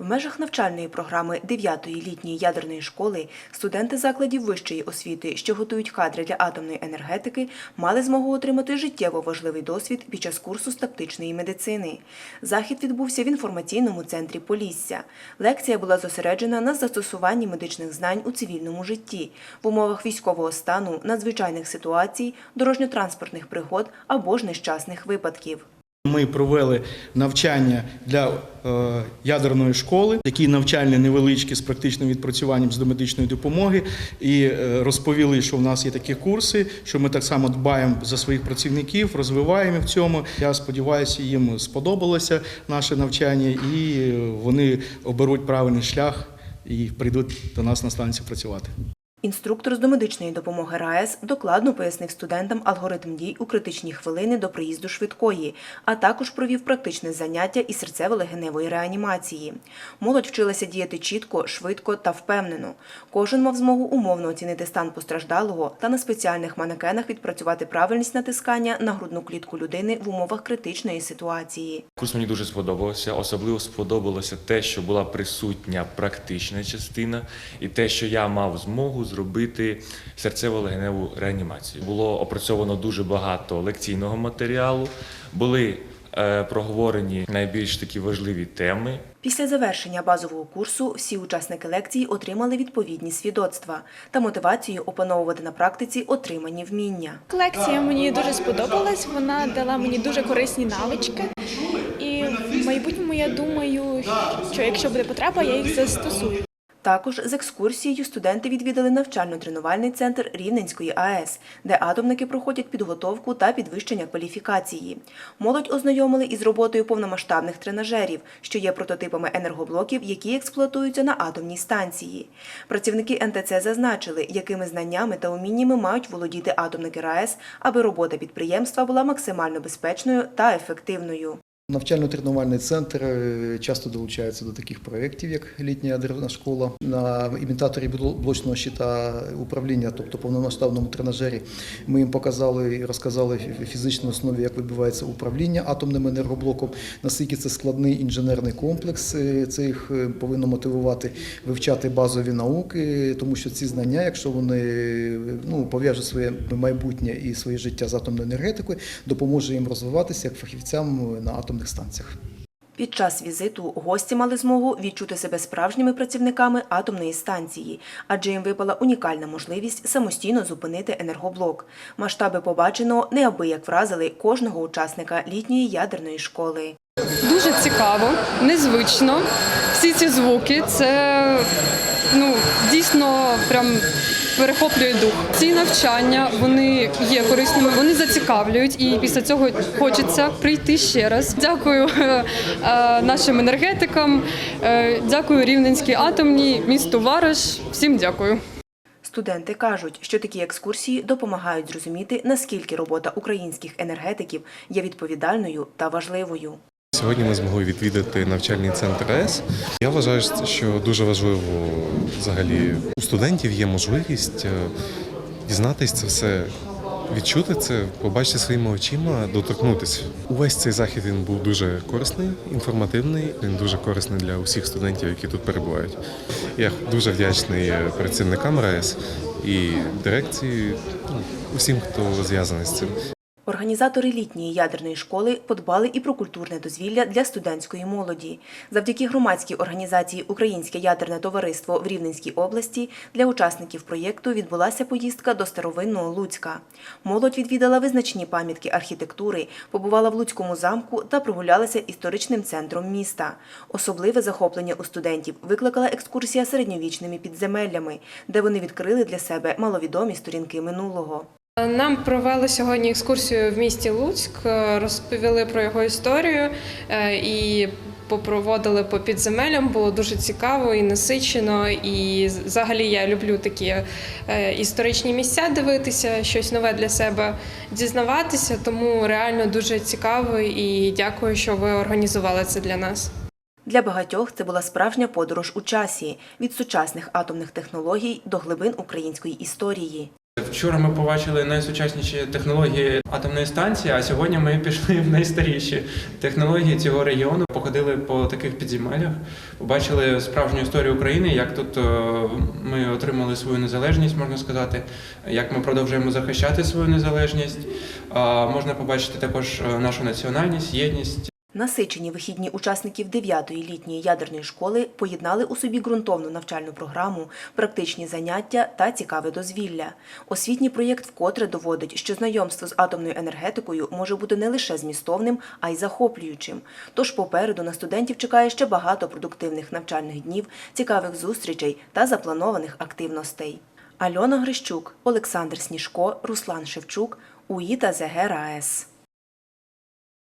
В межах навчальної програми 9-ї літньої ядерної школи студенти закладів вищої освіти, що готують кадри для атомної енергетики, мали змогу отримати життєво важливий досвід під час курсу з тактичної медицини. Захід відбувся в інформаційному центрі Полісся. Лекція була зосереджена на застосуванні медичних знань у цивільному житті в умовах військового стану, надзвичайних ситуацій, дорожньо-транспортних пригод або ж нещасних випадків. Ми провели навчання для е, ядерної школи, такі навчальні невеличкі з практичним відпрацюванням з домедичної допомоги, і е, розповіли, що в нас є такі курси, що ми так само дбаємо за своїх працівників, розвиваємо в цьому. Я сподіваюся, їм сподобалося наше навчання, і е, вони оберуть правильний шлях і прийдуть до нас на станцію працювати. Інструктор з домедичної допомоги РаЕС докладно пояснив студентам алгоритм дій у критичні хвилини до приїзду швидкої, а також провів практичне заняття із серцево-легеневої реанімації. Молодь вчилася діяти чітко, швидко та впевнено. Кожен мав змогу умовно оцінити стан постраждалого та на спеціальних манекенах відпрацювати правильність натискання на грудну клітку людини в умовах критичної ситуації. Курс мені дуже сподобався. Особливо сподобалося те, що була присутня практична частина, і те, що я мав змогу зробити серцево-легеневу реанімацію. Було опрацьовано дуже багато лекційного матеріалу, були е, проговорені найбільш такі важливі теми. Після завершення базового курсу всі учасники лекції отримали відповідні свідоцтва та мотивацію опановувати на практиці отримані вміння. Лекція мені дуже сподобалась. Вона дала мені дуже корисні навички. І в майбутньому я думаю, що якщо буде потреба, я їх застосую. Також з екскурсією студенти відвідали навчально-тренувальний центр Рівненської АЕС, де атомники проходять підготовку та підвищення кваліфікації. Молодь ознайомили із роботою повномасштабних тренажерів, що є прототипами енергоблоків, які експлуатуються на атомній станції. Працівники НТЦ зазначили, якими знаннями та уміннями мають володіти атомники РаЕС, аби робота підприємства була максимально безпечною та ефективною. Навчально-тренувальний центр е, часто долучається до таких проєктів, як літня ядерна школа. На імітаторі блочного щита управління, тобто повномасштабному тренажері, ми їм показали і розказали фізичній основі, як відбувається управління атомним енергоблоком, наскільки це складний інженерний комплекс. е, Це їх е, повинно мотивувати вивчати базові науки, тому що ці знання, якщо вони ну, пов'яжуть своє майбутнє і своє життя з атомною енергетикою, допоможе їм розвиватися як фахівцям на атомних станціях. Під час візиту гості мали змогу відчути себе справжніми працівниками атомної станції, адже їм випала унікальна можливість самостійно зупинити енергоблок. Масштаби побаченого неабияк вразили кожного учасника літньої ядерної школи. Дуже цікаво, незвично. Всі ці звуки це ну дійсно прям перехоплює дух. Ці навчання вони є корисними, вони зацікавлюють, і після цього хочеться прийти ще раз. Дякую е, е, нашим енергетикам, е, дякую Рівненській атомній, місту Вараш. Всім дякую. Студенти кажуть, що такі екскурсії допомагають зрозуміти, наскільки робота українських енергетиків є відповідальною та важливою. Сьогодні ми змогли відвідати навчальний центр АЕС. Я вважаю, що дуже важливо взагалі у студентів є можливість е, дізнатися це все, відчути це, побачити своїми очима, доторкнутися. Увесь цей захід він був дуже корисний, інформативний. Він дуже корисний для усіх студентів, які тут перебувають. Я дуже вдячний працівникам РАЕС і дирекції, ну, усім, хто зв'язаний з цим. Організатори літньої ядерної школи подбали і про культурне дозвілля для студентської молоді. Завдяки громадській організації Українське ядерне товариство в Рівненській області для учасників проєкту відбулася поїздка до старовинного Луцька. Молодь відвідала визначні пам'ятки архітектури, побувала в Луцькому замку та прогулялася історичним центром міста. Особливе захоплення у студентів викликала екскурсія середньовічними підземеллями, де вони відкрили для себе маловідомі сторінки минулого. Нам провели сьогодні екскурсію в місті Луцьк, е, розповіли про його історію е, і попроводили по підземеллям. Було дуже цікаво і насичено. І взагалі я люблю такі е, історичні місця дивитися, щось нове для себе дізнаватися. Тому реально дуже цікаво і дякую, що ви організували це для нас. Для багатьох це була справжня подорож у часі від сучасних атомних технологій до глибин української історії. Вчора ми побачили найсучасніші технології атомної станції, а сьогодні ми пішли в найстаріші технології цього регіону. Походили по таких підземеллях, побачили справжню історію України, як тут е, ми отримали свою незалежність, можна сказати, як ми продовжуємо захищати свою незалежність. Можна побачити також е, нашу національність, єдність. Насичені вихідні учасників 9-ї літньої ядерної школи поєднали у собі ґрунтовну навчальну програму, практичні заняття та цікаве дозвілля. Освітній проєкт вкотре доводить, що знайомство з атомною енергетикою може бути не лише змістовним, а й захоплюючим. Тож попереду на студентів чекає ще багато продуктивних навчальних днів, цікавих зустрічей та запланованих активностей. Альона Грищук, Олександр Сніжко, Руслан Шевчук, УІТА ЗГ РаЕС.